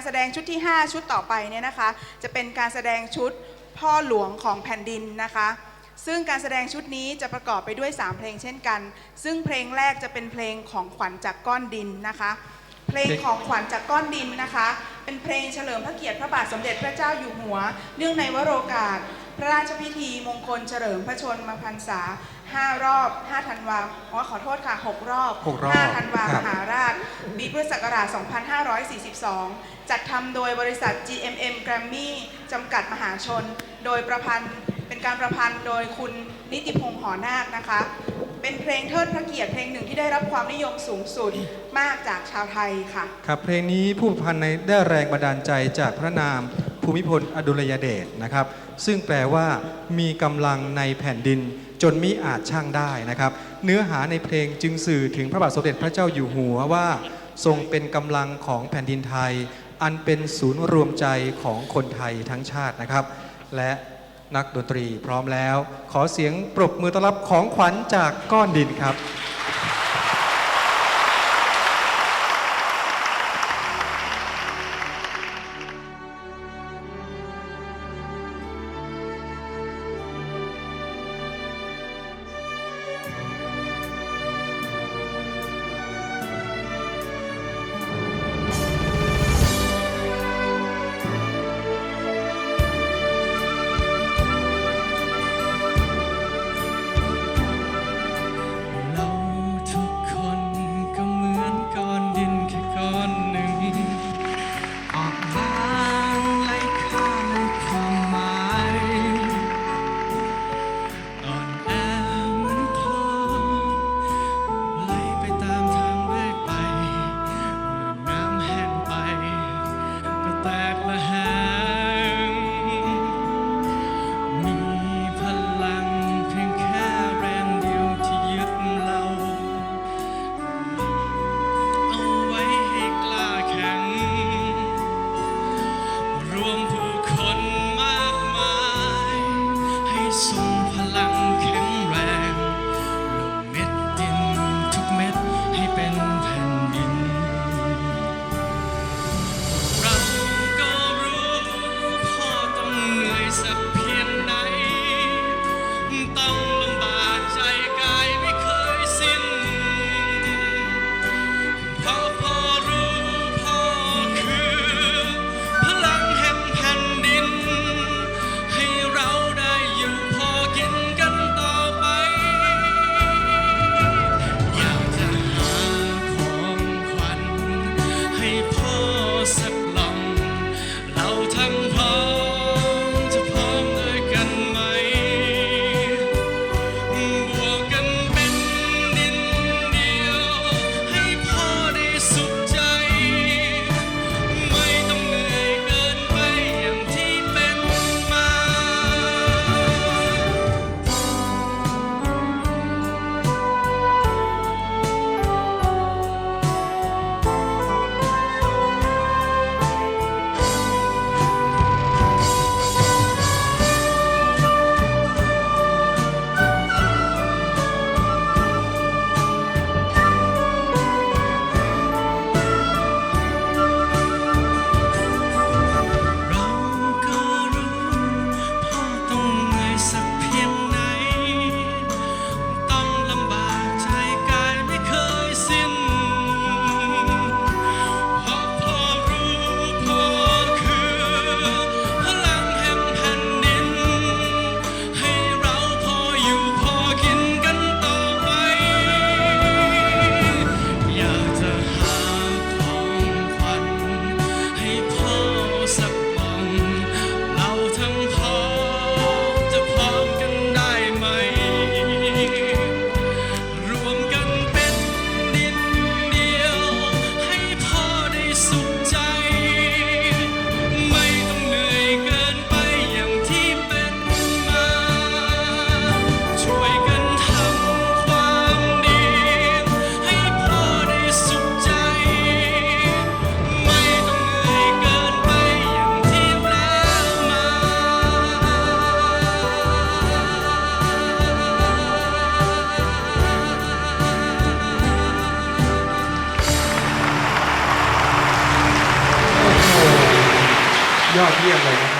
การแสดงชุดที่ 5 ชุดต่อไปเนี่ยนะคะ จะเป็นการแสดงชุดพ่อหลวงของแผ่นดินนะคะ ซึ่งการแสดงชุดนี้จะประกอบไปด้วย 3 เพลงเช่นกัน ซึ่งเพลงแรกจะเป็นเพลงของขวัญจากก้อนดินนะคะ เพลงของขวัญจากก้อนดินนะคะ เป็นเพลงเฉลิมพระเกียรติพระบาทสมเด็จพระเจ้าอยู่หัว เนื่องในวโรกาส พระราชพิธีมงคลเฉลิมพระชนมพรรษา 5 รอบ 5 ธันวาอ๋อขอโทษค่ะ 6 รอบ หกรอบ5 ธันวาครัมบหาราชปีพุทธศักราช 2542 จัดทำโดยบริษัท GMM Grammy จำกัดมหาชน โดยประพันธ์เป็นการประพันธ์โดยคุณนิติพงษ์หอนาคนะคะ เป็นเพลงเทิดพระเกียรติเพลงหนึ่งที่ได้รับความนิยมสูงสุดมากจากชาวไทยค่ะ ครับเพลงนี้ผู้ประพันธ์ในได้แรงบันดาลใจจากพระนามภูมิพลอดุลยเดชนะครับ ซึ่งแปลว่ามีกำลังในแผ่นดินจนมิอาจช่างได้นะครับ เนื้อหาในเพลงจึงสื่อถึงพระบาทสมเด็จพระเจ้าอยู่หัวว่า ทรงเป็นกำลังของแผ่นดินไทย อันเป็นศูนย์รวมใจของคนไทยทั้งชาตินะครับ และ นักดนตรีพร้อมแล้ว ขอเสียงปรบมือต้อนรับของขวัญจากก้อนดินครับ ยอดเยี่ยมเลยนะครับ